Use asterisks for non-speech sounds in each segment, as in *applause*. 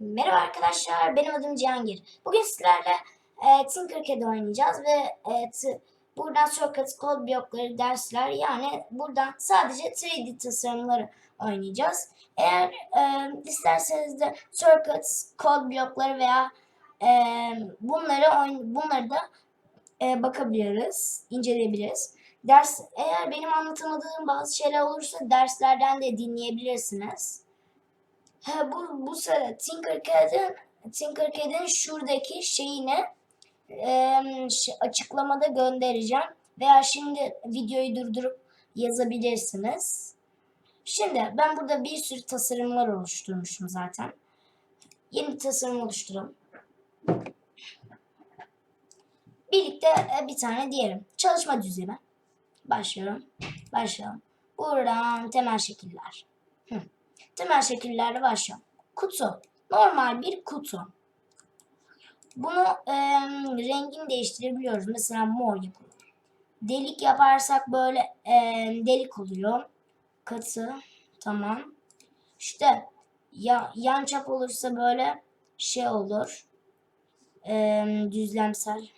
Merhaba arkadaşlar, benim adım Cihangir. Bugün sizlerle e, Tinkercad oynayacağız ve e, buradan Circuits, kod blokları, dersler yani buradan sadece 3D tasarımları oynayacağız. Eğer e, isterseniz de Circuits, kod blokları veya e, bunları bunları da e, bakabiliriz, inceleyebiliriz. Ders eğer benim anlatamadığım bazı şeyler olursa derslerden de dinleyebilirsiniz. Ha, bu bu sırada Tinkercad'in Tinkercad'in şuradaki şeyini ş- açıklamada göndereceğim veya şimdi videoyu durdurup yazabilirsiniz. Şimdi ben burada bir sürü tasarımlar oluşturmuşum zaten. Yeni tasarım oluşturalım. Birlikte e, bir tane diyelim. Çalışma düzlemi. Başlıyorum. Başlayalım. Buradan temel şekiller. Hı. Temel şekillerle başlayalım. Kutu. Normal bir kutu. Bunu e, rengini değiştirebiliyoruz. Mesela mor yapılıyor. Delik yaparsak böyle e, delik oluyor. Katı. Tamam. İşte ya, yan çap olursa böyle şey olur. E, düzlemsel.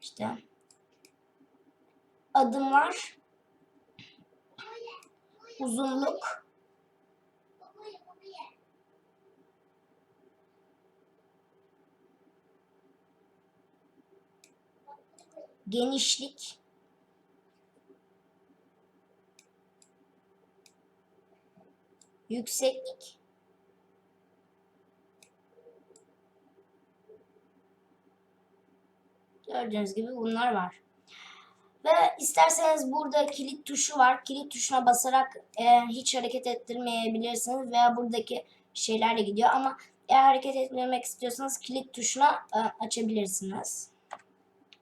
İşte adımlar uzunluk genişlik yükseklik gördüğünüz gibi bunlar var. Ve isterseniz burada kilit tuşu var. Kilit tuşuna basarak e, hiç hareket ettirmeyebilirsiniz veya buradaki şeylerle gidiyor ama eğer hareket etmemek istiyorsanız kilit tuşuna e, açabilirsiniz.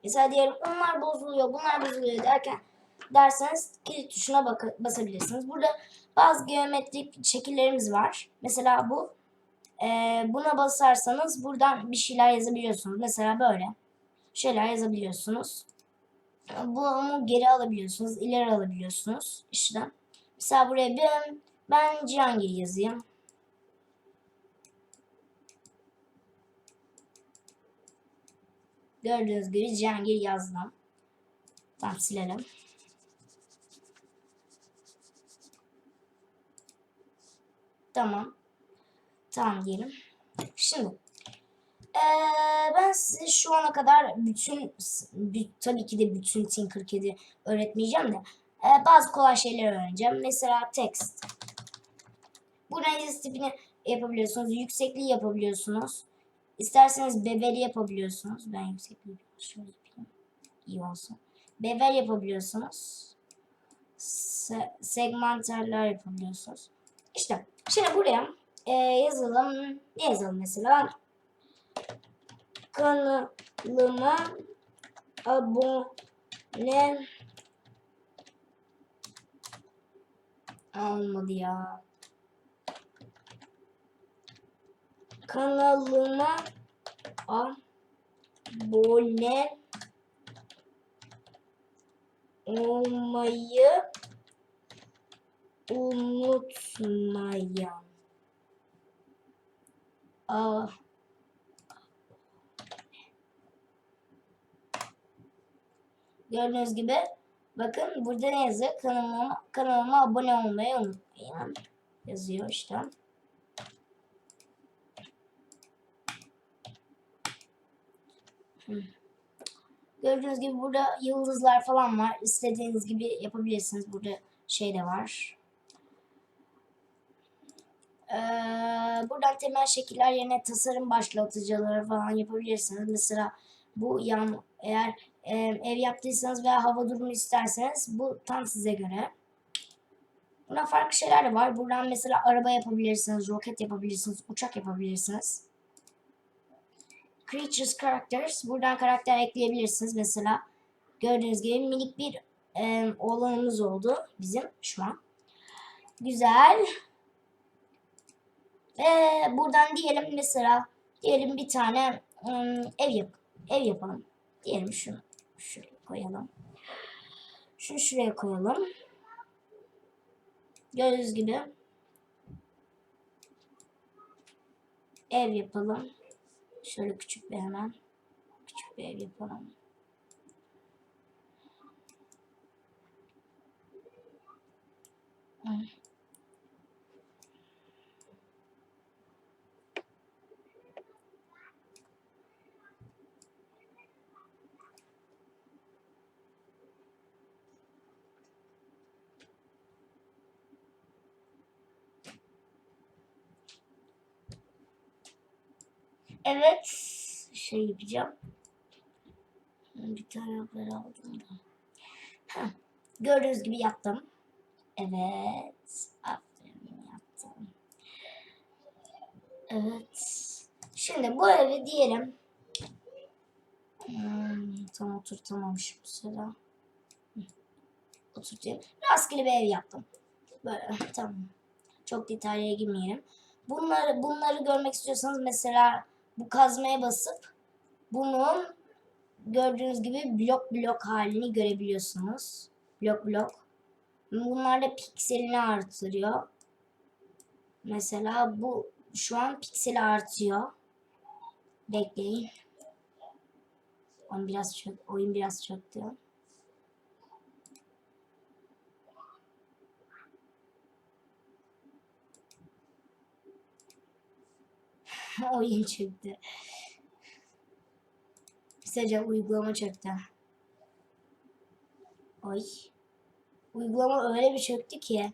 Mesela diyelim onlar bozuluyor, bunlar bozuluyor derken derseniz kilit tuşuna basabilirsiniz. Burada bazı geometrik şekillerimiz var. Mesela bu e, buna basarsanız buradan bir şeyler yazabiliyorsunuz. Mesela böyle şeyler yazabiliyorsunuz. Bunu geri alabiliyorsunuz, ileri alabiliyorsunuz. İşte mesela buraya bir ben Cihangir yazayım. Gördüğünüz gibi Cihangir yazdım. Tamam silelim. Tamam. Tamam diyelim. Şimdi ee, ben size şu ana kadar bütün bü- tabii ki de bütün Tinkercad'i öğretmeyeceğim de ee, bazı kolay şeyler öğreneceğim. Mesela text. Buradan yazı tipini yapabiliyorsunuz. Yüksekliği yapabiliyorsunuz. İsterseniz beveli yapabiliyorsunuz. Ben yüksekliği şöyle yapayım. İyi olsun. Bevel yapabiliyorsunuz. Se segmenterler yapabiliyorsunuz. İşte şimdi buraya e, yazalım. Ne yazalım mesela? kanalıma abone olmadı ya. Kanalıma abone olmayı unutmayın. Gördüğünüz gibi bakın burada ne yazıyor? Kanalıma, kanalıma abone olmayı unutmayın. Yazıyor işte. Gördüğünüz gibi burada yıldızlar falan var. İstediğiniz gibi yapabilirsiniz. Burada şey de var. Ee, buradan temel şekiller yerine tasarım başlatıcıları falan yapabilirsiniz. Mesela bu yan eğer e, ev yaptıysanız veya hava durumu isterseniz bu tam size göre. Buna farklı şeyler de var. Buradan mesela araba yapabilirsiniz, roket yapabilirsiniz, uçak yapabilirsiniz. Creatures Characters. Buradan karakter ekleyebilirsiniz. Mesela gördüğünüz gibi minik bir e, oğlanımız oldu bizim şu an. Güzel. Ve buradan diyelim mesela diyelim bir tane ım, ev yap ev yapalım. Diyelim şunu şuraya koyalım. Şunu şuraya koyalım. Gördüğünüz gibi ev yapalım. Şöyle küçük bir hemen küçük bir ev yapalım. Evet. Şey yapacağım. Bir tane haber aldım da. Heh, Gördüğünüz gibi yaptım. Evet. Aferin yaptım. Evet. Şimdi bu evi diyelim. Hmm, tam oturtamamışım bu sıra. Oturtayım. Rastgele bir ev yaptım. Böyle tamam. Çok detaya girmeyelim. Bunları bunları görmek istiyorsanız mesela bu kazmaya basıp bunun gördüğünüz gibi blok blok halini görebiliyorsunuz. Blok blok. Bunlar da pikselini artırıyor. Mesela bu şu an pikseli artıyor. Bekleyin. Oyun biraz çök, oyun biraz çöktü. *laughs* oyun çöktü. Kısaca uygulama çöktü. Oy. Uygulama öyle bir çöktü ki.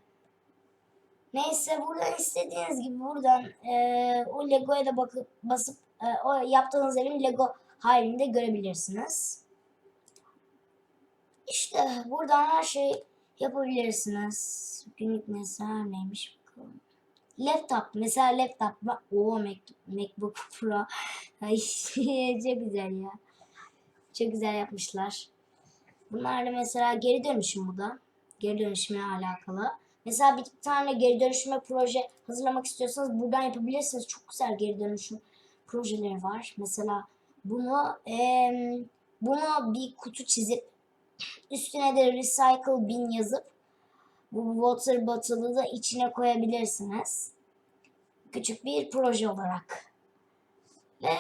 Neyse buradan istediğiniz gibi buradan eee, o Lego'ya da bakıp basıp eee, o yaptığınız evin Lego halini de görebilirsiniz. İşte buradan her şey yapabilirsiniz. Günlük nesneler neymiş. Laptop mesela laptop o Mac, MacBook Pro. Ay *laughs* çok güzel ya. Çok güzel yapmışlar. Bunlar da mesela geri dönüşüm bu da. Geri dönüşümle alakalı. Mesela bir tane geri dönüşüme proje hazırlamak istiyorsanız buradan yapabilirsiniz. Çok güzel geri dönüşüm projeleri var. Mesela bunu em, bunu bir kutu çizip üstüne de recycle bin yazıp bu water bottle'ı da içine koyabilirsiniz. Küçük bir proje olarak. Ve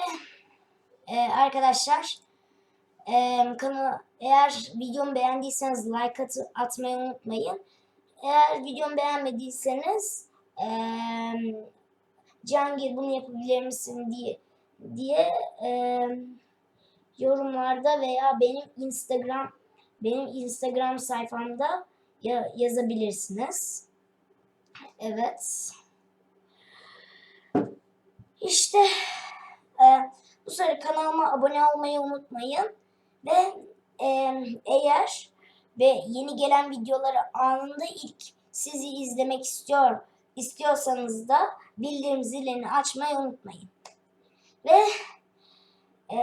e, arkadaşlar e, kanal eğer videomu beğendiyseniz like atı, atmayı unutmayın. Eğer videomu beğenmediyseniz e, Cihangir bunu yapabilir misin diye diye e, yorumlarda veya benim Instagram benim Instagram sayfamda ya, yazabilirsiniz. Evet. İşte e, bu sefer kanalıma abone olmayı unutmayın. Ve e, eğer ve yeni gelen videoları anında ilk sizi izlemek istiyor istiyorsanız da bildirim zilini açmayı unutmayın. Ve e,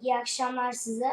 iyi akşamlar size.